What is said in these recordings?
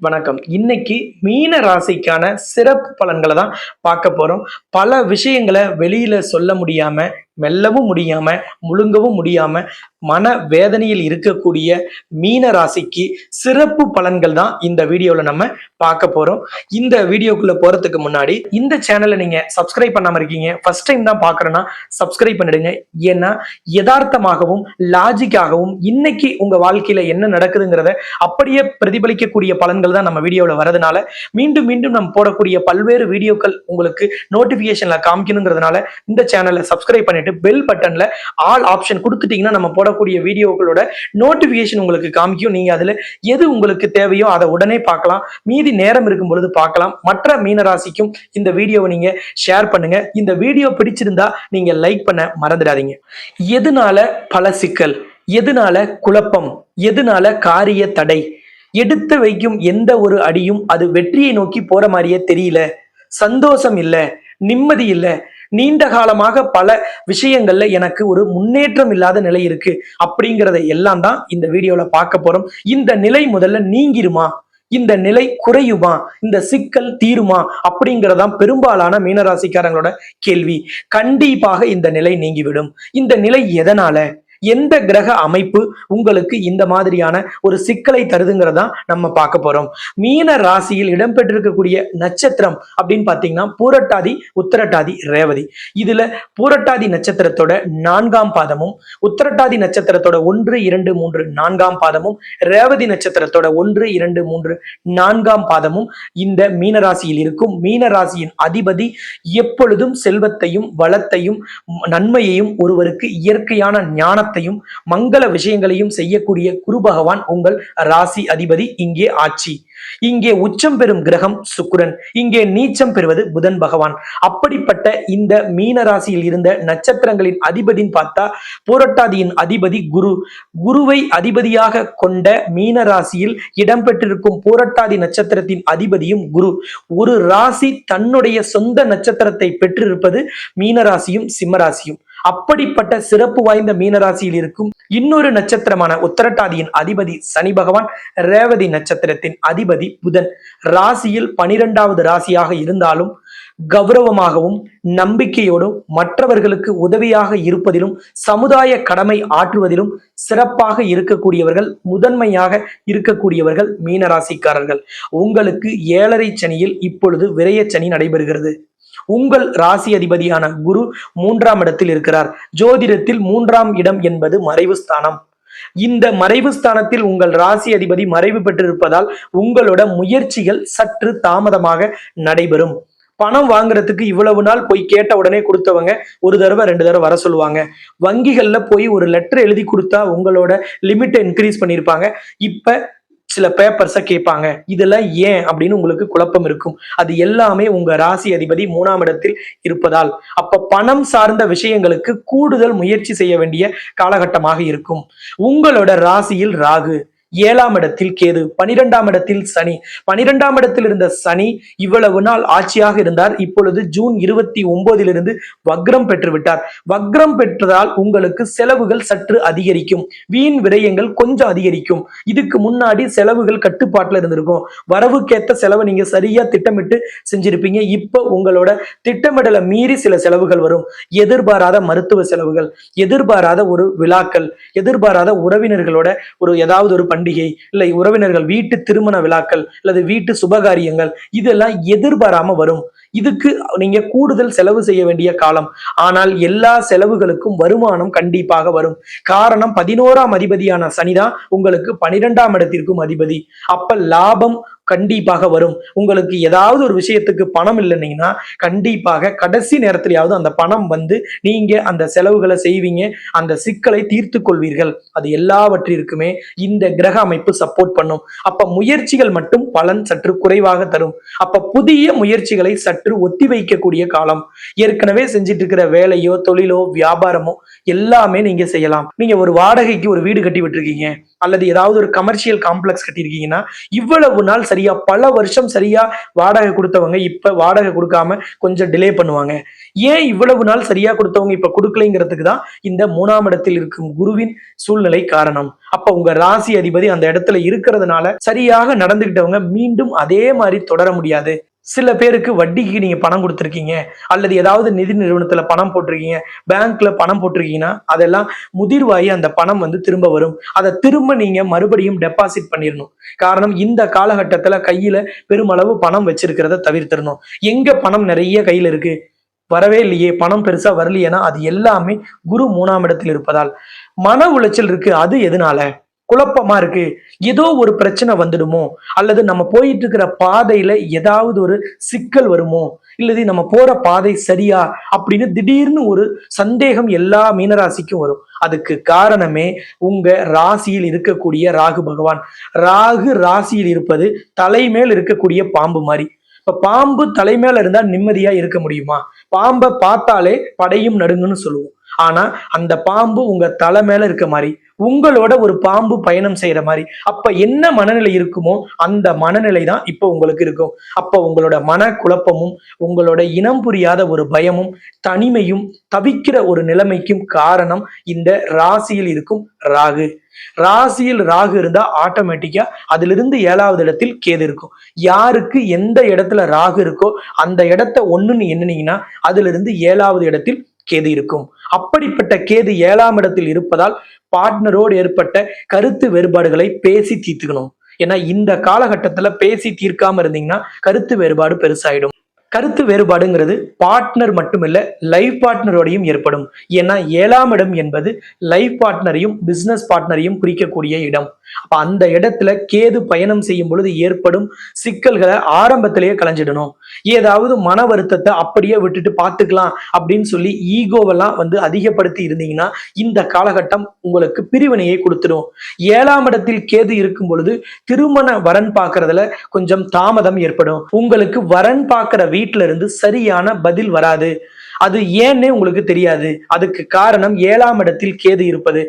வணக்கம். இன்னைக்கு மீன ராசிக்கான சிறப்பு பலன்களை தான் பார்க்க போறோம். பல விஷயங்களை வெளியில சொல்ல முடியாம மெல்லவும் முடியாம முழுங்கவும் முடியாம மன வேதனையில் இருக்கக்கூடிய மீன ராசிக்கு சிறப்பு பலன்கள் தான் இந்த வீடியோவில் நம்ம பார்க்க போறோம். இந்த வீடியோக்குள்ள போறதுக்கு முன்னாடி இந்த சேனலை நீங்க சப்ஸ்கிரைப் பண்ணாம இருக்கீங்க ஃபர்ஸ்ட் டைம் தான் பாக்குறேன்னா சப்ஸ்கிரைப் பண்ணிடுங்க. ஏன்னா யதார்த்தமாகவும் லாஜிக்காகவும் இன்னைக்கு உங்க வாழ்க்கையில என்ன நடக்குதுங்கிறத அப்படியே பிரதிபலிக்கக்கூடிய பலன்கள் தான் நம்ம வீடியோவில் வரதுனால மீண்டும் மீண்டும் நம்ம போடக்கூடிய பல்வேறு வீடியோக்கள் உங்களுக்கு நோட்டிபிகேஷன்ல காமிக்கணுங்கிறதுனால இந்த சேனலை சப்ஸ்கிரைப் பண்ணிட்டு பெல் பட்டன்ல ஆல் ஆப்ஷன் கொடுத்துட்டீங்கன்னா நம்ம போடக்கூடிய வீடியோக்களோட நோட்டிபிகேஷன் உங்களுக்கு காமிக்கும். நீங்க அதுல எது உங்களுக்கு தேவையோ அதை உடனே பார்க்கலாம். மீதி நேரம் இருக்கும் பொழுது பார்க்கலாம். மற்ற மீனராசிக்கும் இந்த வீடியோவை நீங்க ஷேர் பண்ணுங்க. இந்த வீடியோ பிடிச்சிருந்தா நீங்க லைக் பண்ண மறந்துடாதீங்க. எதனால பல சிக்கல்? எதனால குழப்பம்? எதனால காரிய தடை? எடுத்து வைக்கும் எந்த ஒரு அடியும் அது வெற்றியை நோக்கி போற மாதிரியே தெரியல. சந்தோஷம் இல்லை. நிம்மதி இல்லை. நீண்ட காலமாக பல விஷயங்கள்ல எனக்கு ஒரு முன்னேற்றம் இல்லாத நிலை இருக்கு அப்படிங்கிறத எல்லாம் தான் இந்த வீடியோல பார்க்க போறோம். இந்த நிலை முதல்ல நீங்கிருமா? இந்த நிலை குறையுமா? இந்த சிக்கல் தீருமா? அப்படிங்கறதான் பெரும்பாலான மீனராசிக்காரங்களோட கேள்வி. கண்டிப்பாக இந்த நிலை நீங்கிவிடும். இந்த நிலை எதனால? எந்த கிரக அமைப்பு உங்களுக்கு இந்த மாதிரியான ஒரு சிக்கலை தருதுங்கிறதா நம்ம பார்க்க போறோம். மீன ராசியில் இடம்பெற்றிருக்கக்கூடிய நட்சத்திரம் அப்படின்னு பார்த்தீங்கன்னா பூரட்டாதி உத்தரட்டாதி ரேவதி. இதுல பூரட்டாதி நட்சத்திரத்தோட நான்காம் பாதமும் உத்தரட்டாதி நட்சத்திரத்தோட ஒன்று இரண்டு மூன்று நான்காம் பாதமும் ரேவதி நட்சத்திரத்தோட ஒன்று இரண்டு மூன்று நான்காம் பாதமும் இந்த மீன ராசியில் இருக்கும். மீன ராசியின் அதிபதி எப்பொழுதும் செல்வத்தையும் வளத்தையும் நன்மையையும் ஒருவருக்கு இயற்கையான ஞானத்தையும் மங்கள விஷயங்களையும் செய்யக்கூடிய குரு பகவான் உங்கள் ராசி அதிபதி இங்கே ஆட்சி. இங்கே உச்சம் பெறும் கிரகம் சுக்கிரன். இங்கே நீச்சம் பெறுவது புதன் பகவான். அப்படிப்பட்ட இந்த மீன ராசியில் இருந்த நட்சத்திரங்களின் அதிபதின்னு பார்த்தா போராட்டாதியின் அதிபதி குரு. குருவை அதிபதியாக கொண்ட மீன ராசியில் இடம்பெற்றிருக்கும் போராட்டாதி நட்சத்திரத்தின் அதிபதியும் குரு. ஒரு ராசி தன்னுடைய சொந்த நட்சத்திரத்தை பெற்றிருப்பது மீனராசியும் சிம்மராசியும் அப்படிப்பட்ட சிறப்பு வாய்ந்த மீனராசியில் இருக்கும் இன்னொரு நட்சத்திரமான உத்தரட்டாதியின் அதிபதி சனி பகவான் ரேவதி நட்சத்திரத்தின் அதிபதி புதன். ராசியில் பனிரெண்டாவது ராசியாக இருந்தாலும் கௌரவமாகவும் நம்பிக்கையோடும் மற்றவர்களுக்கு உதவியாக இருப்பதிலும் சமுதாய கடமை ஆற்றுவதிலும் சிறப்பாக இருக்கக்கூடியவர்கள் முதன்மையாக இருக்கக்கூடியவர்கள் மீனராசிக்காரர்கள். உங்களுக்கு ஏழரை சனியில் இப்பொழுது விரய சனி நடைபெறுகிறது. உங்கள் ராசி அதிபதியான குரு மூன்றாம் இடத்தில் இருக்கிறார். ஜோதிடத்தில் மூன்றாம் இடம் என்பது மறைவு ஸ்தானம். இந்த மறைவு ஸ்தானத்தில் உங்கள் ராசி அதிபதி மறைவு பெற்றிருப்பதால் உங்களோட முயற்சிகள் சற்று தாமதமாக நடைபெறும். பணம் வாங்குறதுக்கு இவ்வளவு நாள் போய் கேட்ட உடனே கொடுத்தவங்க ஒரு தடவை ரெண்டு தடவை வர சொல்லுவாங்க. வங்கிகள்ல போய் ஒரு லெட்டர் எழுதி கொடுத்தா உங்களோட லிமிட்டை இன்க்ரீஸ் பண்ணியிருப்பாங்க. இப்ப சில பேப்பர்ஸை கேட்பாங்க. இதெல்லாம் ஏன் அப்படின்னு உங்களுக்கு குழப்பம் இருக்கும். அது எல்லாமே உங்க ராசி அதிபதி மூணாம் இடத்தில் இருப்பதால். அப்ப பணம் சார்ந்த விஷயங்களுக்கு கூடுதல் முயற்சி செய்ய வேண்டிய காலகட்டமாக இருக்கும். உங்களோட ராசியில் ராகு. ஏழாம் இடத்தில் கேது பனிரெண்டாம் இடத்தில் சனி. பனிரெண்டாம் இடத்தில் இருந்த சனி இவ்வளவு நாள் ஆட்சியாக இருந்தார். இப்பொழுது ஜூன் இருபத்தி ஒன்பதிலிருந்து வக்ரம் பெற்று விட்டார் வக்ரம் பெற்றதால் உங்களுக்கு செலவுகள் சற்று அதிகரிக்கும். வீண் விரயங்கள் கொஞ்சம் அதிகரிக்கும். இதுக்கு முன்னாடி செலவுகள் கட்டுப்பாட்டுல இருந்திருக்கும். வரவுக்கேத்த செலவை நீங்க சரியா திட்டமிட்டு செஞ்சிருப்பீங்க. இப்போ உங்களோட திட்டமிடலை மீறி சில செலவுகள் வரும். எதிர்பாராத மருத்துவ செலவுகள் எதிர்பாராத ஒரு விழாக்கள் எதிர்பாராத உறவினர்களோட ஒரு ஏதாவது ஒரு பண்டிகை இல்லை உறவினர்கள் வீட்டு திருமண விழாக்கள் அல்லது வீட்டு சுபகாரியங்கள் இதெல்லாம் எதிர்பாராம வரும். இதுக்கு நீங்க கூடுதல் செலவு செய்ய வேண்டிய காலம். ஆனால் எல்லா செலவுகளுக்கும் வருமானம் கண்டிப்பாக வரும். காரணம் பதினோராம் அதிபதியான சனிதான் உங்களுக்கு பனிரெண்டாம் இடத்திற்கும் அதிபதி. அப்ப லாபம் கண்டிப்பாக வரும். உங்களுக்கு ஏதாவது ஒரு விஷயத்துக்கு பணம் இல்லைன்னீங்கன்னா கண்டிப்பாக கடைசி நேரத்திலேயாவது அந்த பணம் வந்து நீங்க அந்த செலவுகளை செய்வீங்க அந்த சிக்கலை தீர்த்து கொள்வீர்கள். அது எல்லாவற்றிற்குமே இந்த கிரக அமைப்பு சப்போர்ட் பண்ணும். அப்ப முயற்சிகள் மட்டும் பலன் சற்று குறைவாக தரும். அப்ப புதிய முயற்சிகளை சற்று ஒத்தி வைக்கக்கூடிய காலம். ஏற்கனவே செஞ்சிட்டு இருக்கிற வேலையோ தொழிலோ வியாபாரமோ எல்லாமே நீங்க செய்யலாம். நீங்க ஒரு வாடகைக்கு ஒரு வீடு கட்டி விட்டுருக்கீங்க. அல்லது ஏதாவது ஒரு கமர்ஷியல் காம்ப்ளெக்ஸ் கட்டியிருக்கீங்கன்னா இவ்வளவு நாள் சரியா பல வருஷம் சரியா வாடகை கொடுத்தவங்க இப்ப வாடகை கொடுக்காம கொஞ்சம் டிலே பண்ணுவாங்க. ஏன் இவ்வளவு நாள் சரியா கொடுத்தவங்க இப்ப கொடுக்கலைங்கிறதுக்கு தான் இந்த மூணாம் இடத்தில் இருக்கும் குருவின் சூழ்நிலை காரணம். அப்ப உங்க ராசி அதிபதி அந்த இடத்துல இருக்கிறதுனால சரியாக நடந்துகிட்டவங்க மீண்டும் அதே மாதிரி தொடர முடியாது. சில பேருக்கு வட்டிக்கு நீங்கள் பணம் கொடுத்துருக்கீங்க அல்லது ஏதாவது நிதி நிறுவனத்தில் பணம் போட்டிருக்கீங்க பேங்க்ல பணம் போட்டிருக்கீங்கன்னா அதெல்லாம் முதிர்வாகி அந்த பணம் வந்து திரும்ப வரும். அதை திரும்ப நீங்கள் மறுபடியும் டெபாசிட் பண்ணிடணும். காரணம் இந்த காலகட்டத்தில் கையில் பெருமளவு பணம் வச்சிருக்கிறத தவிர்த்திடணும். எங்கே பணம் நிறைய கையில் இருக்குது வரவே இல்லையே பணம் பெருசா வரலையேனா அது எல்லாமே குரு மூணாம் இடத்தில் இருப்பதால். மன உளைச்சல் இருக்கு அது எதனால? குழப்பமா இருக்கு. ஏதோ ஒரு பிரச்சனை வந்துடுமோ? அல்லது நம்ம போயிட்டு இருக்கிற பாதையில ஏதாவது ஒரு சிக்கல் வருமோ? இல்லது நம்ம போற பாதை சரியா? அப்படின்னு திடீர்னு ஒரு சந்தேகம் எல்லா மீனராசிக்கும் வரும். அதுக்கு காரணமே உங்க ராசியில் இருக்கக்கூடிய ராகு பகவான். ராகு ராசியில் இருப்பது தலைமேல் இருக்கக்கூடிய பாம்பு மாதிரி இப்ப பாம்பு தலைமேல இருந்தா நிம்மதியா இருக்க முடியுமா? பாம்பை பார்த்தாலே படையும் நடுங்குன்னு சொல்லுவோம். ஆனா அந்த பாம்பு உங்க தலை மேல இருக்க மாதிரி உங்களோட ஒரு பாம்பு பயணம் செய்யற மாதிரி அப்ப என்ன மனநிலை இருக்குமோ அந்த மனநிலை தான் இப்போ உங்களுக்கு இருக்கும். அப்ப உங்களோட மன குழப்பமும் உங்களோட இனம் புரியாத ஒரு பயமும் தனிமையும் தவிக்கிற ஒரு நிலைமைக்கும் காரணம் இந்த ராசியில் இருக்கும் ராகு. ராசியில் ராகு இருந்தா ஆட்டோமேட்டிக்கா அதிலிருந்து ஏழாவது இடத்தில் கேது இருக்கும். யாருக்கு எந்த இடத்துல ராகு இருக்கோ அந்த இடத்த ஒண்ணுன்னு எண்ணுனீங்கன்னா அதுல இருந்து ஏழாவது இடத்தில் கேது இருக்கும். அப்படிப்பட்ட கேது ஏழாம் இடத்தில் இருப்பதால் பார்ட்னரோடு ஏற்பட்ட கருத்து வேறுபாடுகளை பேசி தீர்த்துக்கணும். ஏன்னா இந்த காலகட்டத்துல பேசி தீர்க்காம இருந்தீங்கன்னா கருத்து வேறுபாடு பெருசாயிடும். கருத்து வேறுபாடுங்கிறது பார்ட்னர் மட்டுமில்ல லைஃப் பார்ட்னரோடையும் ஏற்படும். ஏன்னா ஏழாம் இடம் என்பது லைஃப் பார்ட்னரையும் பிசினஸ் பார்ட்னரையும் குறிக்கக்கூடிய இடம். அப்ப அந்த இடத்துல கேது பயணம் செய்யும் பொழுது ஏற்படும் சிக்கல்களை ஆரம்பத்திலேயே களைஞ்சிடணும் ஏதாவது மன வருத்தத்தை அப்படியே விட்டுட்டு பார்த்துக்கலாம் அப்படின்னு சொல்லி ஈகோவெல்லாம் வந்து அதிகப்படுத்தி இருந்தீங்கன்னா இந்த காலகட்டம் உங்களுக்கு பிரிவினையை கொடுத்துடும். ஏழாம் இடத்தில் கேது இருக்கும் பொழுது திருமண வரன் பார்க்கறதுல கொஞ்சம் தாமதம் ஏற்படும். உங்களுக்கு வரன் பார்க்கிற வீட்டில இருந்து சரியான பதில் வராது. அது ஏன்னே உங்களுக்கு தெரியாது. அதுக்கு காரணம் ஏழாம் இடத்தில் கேது இருப்பது.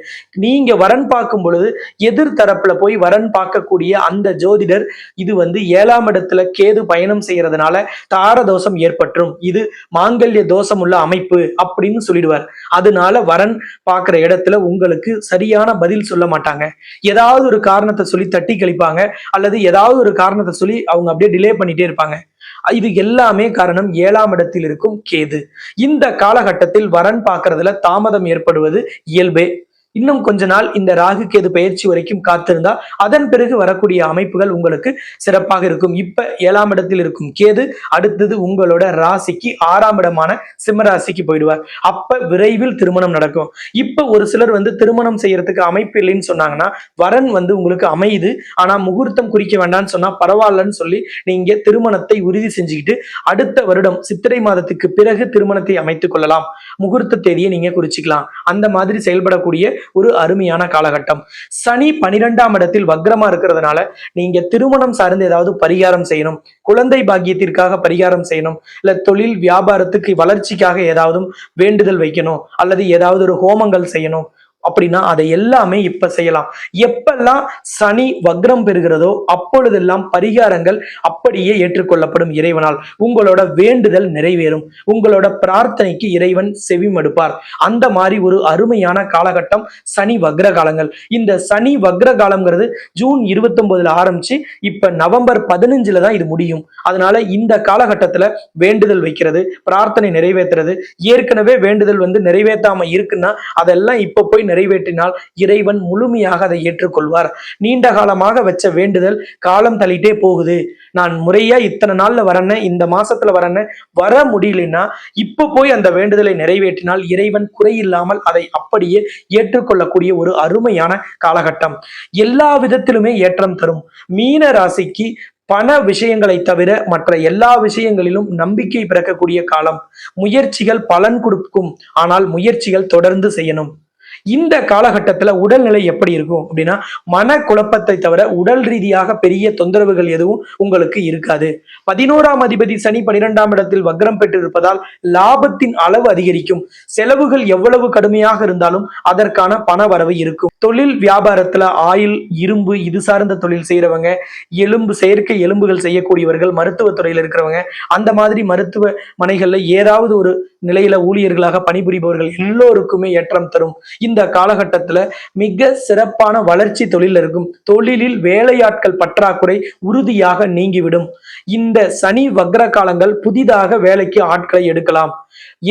நீங்க வரன் பார்க்கும் பொழுது எதிர் தரப்புல போய் வரன் பார்க்கக்கூடிய அந்த ஜோதிடர் இது வந்து ஏழாம் இடத்துல கேது பயணம் செய்யறதுனால தார தோஷம் ஏற்பட்டுரும் இது மாங்கல்ய தோஷம் உள்ள அமைப்பு அப்படின்னு சொல்லிடுவார். அதனால வரன் பார்க்குற இடத்துல உங்களுக்கு சரியான பதில் சொல்ல மாட்டாங்க. ஏதாவது ஒரு காரணத்தை சொல்லி தட்டி கழிப்பாங்க. அல்லது ஏதாவது ஒரு காரணத்தை சொல்லி அவங்க அப்படியே டிலே பண்ணிட்டே இருப்பாங்க. இது எல்லாமே காரணம் ஏழாம் இடத்தில் இருக்கும் கேது. இந்த காலகட்டத்தில் வரன் பார்க்கறதுல தாமதம் ஏற்படுவது இயல்பே. இன்னும் கொஞ்ச நாள் இந்த ராகு கேது பயிற்சி வரைக்கும் காத்திருந்தா அதன் பிறகு வரக்கூடிய அமைப்புகள் உங்களுக்கு சிறப்பாக இருக்கும். இப்ப ஏழாம் இடத்தில் இருக்கும் கேது அடுத்தது உங்களோட ராசிக்கு ஆறாம் இடமான சிம்ம ராசிக்கு போயிடுவார். அப்ப விரைவில் திருமணம் நடக்கும். இப்ப ஒரு சிலர் வந்து திருமணம் செய்யறதுக்கு அமைப்பு இல்லைன்னு சொன்னாங்கன்னா வரன் வந்து உங்களுக்கு அமையுது. ஆனா முகூர்த்தம் குறிக்க வேண்டாம்னு சொன்னா பரவாயில்லன்னு சொல்லி நீங்க திருமணத்தை உறுதி செஞ்சுக்கிட்டு அடுத்த வருடம் சித்திரை மாதத்துக்கு பிறகு திருமணத்தை அமைத்துக் கொள்ளலாம். முகூர்த்த தேதியை நீங்க குறிச்சுக்கலாம். அந்த மாதிரி செயல்படக்கூடிய ஒரு அருமையான காலகட்டம். சனி பனிரெண்டாம் இடத்தில் வக்ரமா இருக்கிறதுனால நீங்க திருமணம் சார்ந்து ஏதாவது பரிகாரம் செய்யணும் குழந்தை பாக்கியத்திற்காக பரிகாரம் செய்யணும் இல்ல தொழில் வியாபாரத்துக்கு வளர்ச்சிக்காக ஏதாவது வேண்டுதல் வைக்கணும் அல்லது ஏதாவது ஒரு ஹோமங்கள் செய்யணும் அப்படின்னா அதை எல்லாமே இப்ப செய்யலாம். எப்பெல்லாம் சனி வக்ரம் பெறுகிறதோ அப்பொழுதெல்லாம் பரிகாரங்கள் அப்படியே ஏற்றுக்கொள்ளப்படும் இறைவனால். உங்களோட வேண்டுதல் நிறைவேறும். உங்களோட பிரார்த்தனைக்கு இறைவன் செவிமடுப்பார். அந்த மாதிரி ஒரு அருமையான காலகட்டம் சனி வக்ர காலங்கள். இந்த சனி வக்ர காலம்ங்கிறது ஜூன் இருபத்தி ஒன்பதுல ஆரம்பிச்சு இப்ப நவம்பர் பதினஞ்சுல தான் இது முடியும். அதனால இந்த காலகட்டத்துல வேண்டுதல் வைக்கிறது பிரார்த்தனை நிறைவேற்றுறது ஏற்கனவே வேண்டுதல் வந்து நிறைவேற்றாம இருக்குன்னா அதெல்லாம் இப்ப போய் நிறைவேற்றினால் இறைவன் முழுமையாக அதை ஏற்றுக்கொள்வார். நீண்ட காலமாக வச்ச வேண்டுதல் காலம் தள்ளிட்டே போகுது. நான் முறையா இத்தனை நாள்ல வரேன்னு இந்த மாசத்துல வரேன்னு வர முடியலன்னா இப்ப போய் அந்த வேண்டுதலை நிறைவேற்றினால் இறைவன் குறையில்லாமல் அதை அப்படியே ஏற்றுக்கொள்ளக்கூடிய ஒரு அருமையான காலகட்டம். எல்லா விதத்திலுமே ஏற்றம் தரும். மீன ராசிக்கு பண விஷயங்களை தவிர மற்ற எல்லா விஷயங்களிலும் நம்பிக்கை பிறக்கக்கூடிய காலம். முயற்சிகள் பலன் கொடுக்கும். ஆனால் முயற்சிகள் தொடர்ந்து செய்யணும். இந்த காலகட்டத்துல உடல்நிலை எப்படி இருக்கும் அப்படின்னா மனக்குழப்பத்தை தவிர உடல் ரீதியாக பெரிய தொந்தரவுகள் எதுவும் உங்களுக்கு இருக்காது. பதினோராம் அதிபதி சனி பனிரெண்டாம் இடத்தில் வக்ரம் பெற்றிருப்பதால் லாபத்தின் அளவு அதிகரிக்கும். செலவுகள் எவ்வளவு கடுமையாக இருந்தாலும் அதற்கான பண வரவு இருக்கும். தொழில் வியாபாரத்துல ஆயில் இரும்பு இது சார்ந்த தொழில் செய்யறவங்க எலும்பு செயற்கை எலும்புகள் செய்யக்கூடியவர்கள் மருத்துவத்துறையில் இருக்கிறவங்க அந்த மாதிரி மருத்துவ மனைகள்ல ஏதாவது ஒரு நிலையில ஊழியர்களாக பணிபுரிபவர்கள் எல்லோருக்குமே ஏற்றம் தரும். இந்த காலகட்டத்துல மிக சிறப்பான வளர்ச்சி தொழில் இருக்கும். தொழிலில் வேலையாட்கள் பற்றாக்குறை உறுதியாக நீங்கிவிடும். இந்த சனி வக்ர காலங்கள் புதிதாக வேலைக்கு ஆட்களை எடுக்கலாம்.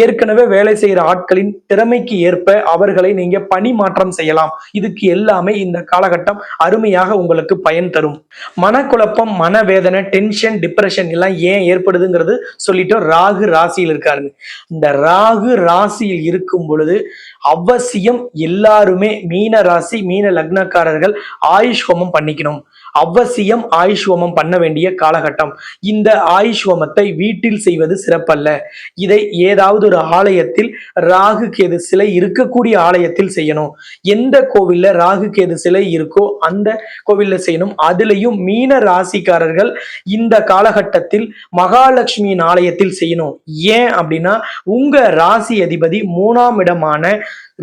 ஏற்கனவே வேலை செய்யற ஆட்களின் திறமைக்கு ஏற்ப அவர்களை நீங்க பணி மாற்றம் செய்யலாம். இதுக்கு எல்லாமே இந்த காலகட்டம் அருமையாக உங்களுக்கு பயன் தரும். மனக்குழப்பம் மனவேதனை டென்ஷன் டிப்ரெஷன் எல்லாம் ஏன் ஏற்படுதுங்கிறது சொல்லிட்டோம் ராகு ராசியில் இருக்காருங்க இந்த ராகு ராசியில் இருக்கும் பொழுது அவசியம் எல்லாருமே மீன ராசி மீன லக்னக்காரர்கள் ஆயுஷ் ஹோமம் பண்ணிக்கணும். அவசியம் ஆயுஷ் ஹோமம் பண்ண வேண்டிய காலகட்டம். இந்த ஆயுஷ் ஹோமத்தை வீட்டில் செய்வது சிறப்பல்ல. இதை ஏதாவது ஒரு ஆலயத்தில் ராகு கேது சிலை இருக்கக்கூடிய ஆலயத்தில் செய்யணும். எந்த கோவில்ல ராகு கேது சிலை இருக்கோ அந்த கோவில்ல செய்யணும். அதுலயும் மீன ராசிக்காரர்கள் இந்த காலகட்டத்தில் மகாலட்சுமியின் ஆலயத்தில் செய்யணும். ஏன் அப்படின்னா உங்க ராசி அதிபதி மூணாம் இடமான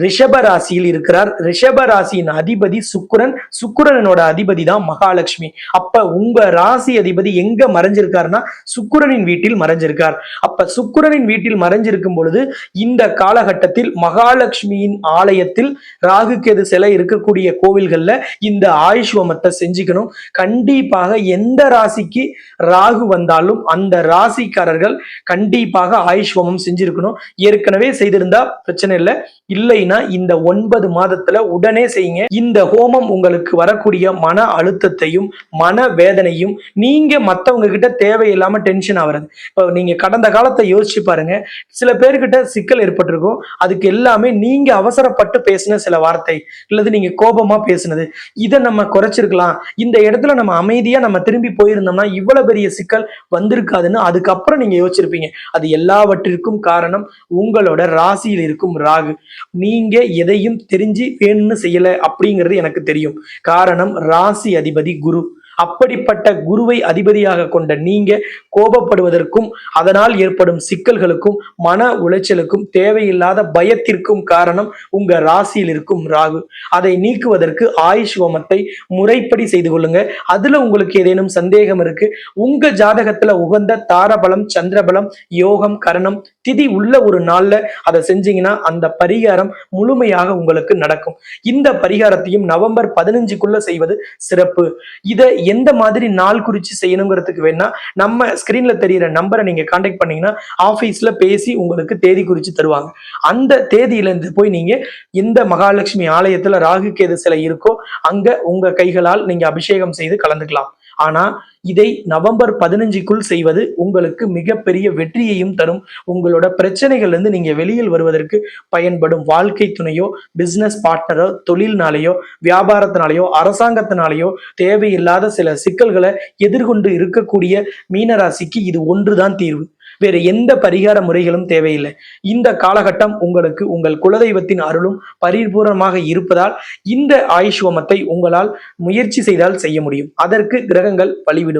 ரிஷப ராசியில் இருக்கிறார். ரிஷப ராசியின் அதிபதி சுக்குரன். சுக்குரனோட அதிபதி தான் மகாலட்சுமி. அப்ப உங்க ராசி அதிபதி எங்க மறைஞ்சிருக்காருன்னா சுக்குரனின் வீட்டில் மறைஞ்சிருக்கார். அப்ப சுக்குரனின் வீட்டில் மறைஞ்சிருக்கும் பொழுது இந்த காலகட்டத்தில் மகாலட்சுமியின் ஆலயத்தில் ராகுக்கேது சிலை இருக்கக்கூடிய கோவில்கள்ல இந்த ஆயுஷ்வமத்தை செஞ்சுக்கணும். கண்டிப்பாக எந்த ராசிக்கு ராகு வந்தாலும் அந்த ராசிக்காரர்கள் கண்டிப்பாக ஆயுஷ்வமம் செஞ்சிருக்கணும். ஏற்கனவே செய்திருந்தா பிரச்சனை இல்லை. இல்லை அப்படின்னா இந்த ஒன்பது மாதத்துல உடனே செய்யுங்க. இந்த ஹோமம் உங்களுக்கு வரக்கூடிய மன அழுத்தத்தையும் மன வேதனையும் நீங்க மத்தவங்க கிட்ட தேவையில்லாம டென்ஷன் ஆகிறது இப்போ நீங்க கடந்த காலத்தை யோசிச்சு பாருங்க. சில பேர்கிட்ட சிக்கல் ஏற்பட்டிருக்கும். அதுக்கு எல்லாமே நீங்க அவசரப்பட்டு பேசின சில வார்த்தை இல்லது நீங்க கோபமா பேசினது இதை நம்ம குறைச்சிருக்கலாம். இந்த இடத்துல நம்ம அமைதியா நம்ம திரும்பி போயிருந்தோம்னா இவ்வளவு பெரிய சிக்கல் வந்திருக்காதுன்னு அதுக்கப்புறம் நீங்க யோசிச்சிருப்பீங்க. அது எல்லாவற்றிற்கும் காரணம் உங்களோட ராசியில் இருக்கும் ராகு. நீ நீங்க எதையும் தெரிஞ்சு வேணும்னு செய்யல அப்படிங்கிறது எனக்கு தெரியும். காரணம் ராசி அதிபதி குரு. அப்படிப்பட்ட குருவை அதிபதியாக கொண்ட நீங்க கோபப்படுவதற்கும் அதனால் ஏற்படும் சிக்கல்களுக்கும் மன உளைச்சலுக்கும் தேவையில்லாத பயத்திற்கும் காரணம் உங்க ராசியில் இருக்கும் ராகு. அதை நீக்குவதற்கு ஆயுஷ் ஹோமத்தை முறைப்படி செய்து கொள்ளுங்க. அதுல உங்களுக்கு ஏதேனும் சந்தேகம் இருக்கு உங்க ஜாதகத்துல உகந்த தாரபலம் சந்திரபலம் யோகம் கரணம் திதி உள்ள ஒரு நாள்ல அதை செஞ்சீங்கன்னா அந்த பரிகாரம் முழுமையாக உங்களுக்கு நடக்கும். இந்த பரிகாரத்தையும் நவம்பர் பதினஞ்சுக்குள்ள செய்வது சிறப்பு. இதை எந்த மாதிரி நாள் குறித்து செய்யணுங்கிறதுக்கு வேணா நம்ம ஸ்க்ரீனில் தெரியிற நம்பரை நீங்க காண்டாக்ட் பண்ணீங்கன்னா ஆஃபீஸ்ல பேசி உங்களுக்கு தேதி குறித்து தருவாங்க. அந்த தேதியில இருந்து போய் நீங்க எந்த மகாலட்சுமி ஆலயத்துல ராகு கேது சிலை இருக்கோ அங்க உங்க கைகளால் நீங்க அபிஷேகம் செய்து கலந்துக்கலாம். ஆனா இதை நவம்பர் பதினஞ்சுக்குள் செய்வது உங்களுக்கு மிகப்பெரிய வெற்றியையும் தரும். உங்களோட பிரச்சனைகள்ல இருந்து நீங்க வெளியில் வருவதற்கு பயன்படும் வாழ்க்கை துணையோ பிசினஸ் பார்ட்னரோ தொழில்னாலேயோ வியாபாரத்தினாலேயோ அரசாங்கத்தினாலேயோ தேவையில்லாத சில சிக்கல்களை எதிர்கொண்டு இருக்கக்கூடிய மீனராசிக்கு இது ஒன்றுதான் தீர்வு. வேறு எந்த பரிகார முறைகளும் தேவையில்லை. இந்த காலகட்டம் உங்களுக்கு உங்கள் குலதெய்வத்தின் அருளும் பரிபூர்ணமாக இருப்பதால் இந்த ஆயுஷ்வமத்தை உங்களால் முயற்சி செய்தால் செய்ய முடியும். அதற்கு கிரகங்கள் வழிவிடும்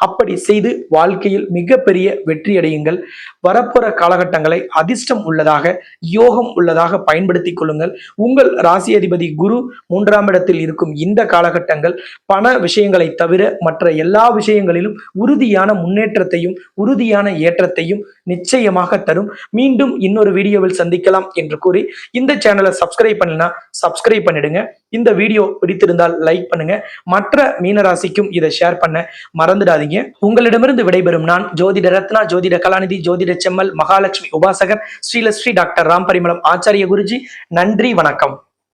அப்படி செய்து வாழ்க்கையில் மிகப்பெரிய வெற்றி அடையுங்கள் வரப்போற காலகட்டங்களை அதிர்ஷ்டம் உள்ளதாக யோகம் உள்ளதாக பயன்படுத்திக் கொள்ளுங்கள். உங்கள் ராசி அதிபதி குரு மூன்றாம் இடத்தில் இருக்கும் இந்த காலகட்டங்கள் பண விஷயங்களை தவிர மற்ற எல்லா விஷயங்களிலும் உறுதியான முன்னேற்றத்தையும் உறுதியான ஏற்றத்தையும் நிச்சயமாக தரும். மீண்டும் இன்னொரு வீடியோவில் சந்திக்கலாம் என்று கூறி இந்த சேனலை சப்ஸ்கிரைப் பண்ணலனா சப்ஸ்கிரைப் பண்ணிடுங்க. இந்த வீடியோ பிடித்திருந்தால் லைக் பண்ணுங்க. மற்ற மீனராசிக்கும் இதை ஷேர் பண்ண மறந்துடாதீங்க. உங்களிடமிருந்து விடைபெறும் நான் ஜோதிட ரத்னா ஜோதிட கலாநிதி ஜோதிட செம்மல் மகாலட்சுமி உபாசகர் ஸ்ரீலஸ்ரீ டாக்டர் ராம் பரிமளம் ஆச்சாரிய குருஜி. நன்றி வணக்கம்.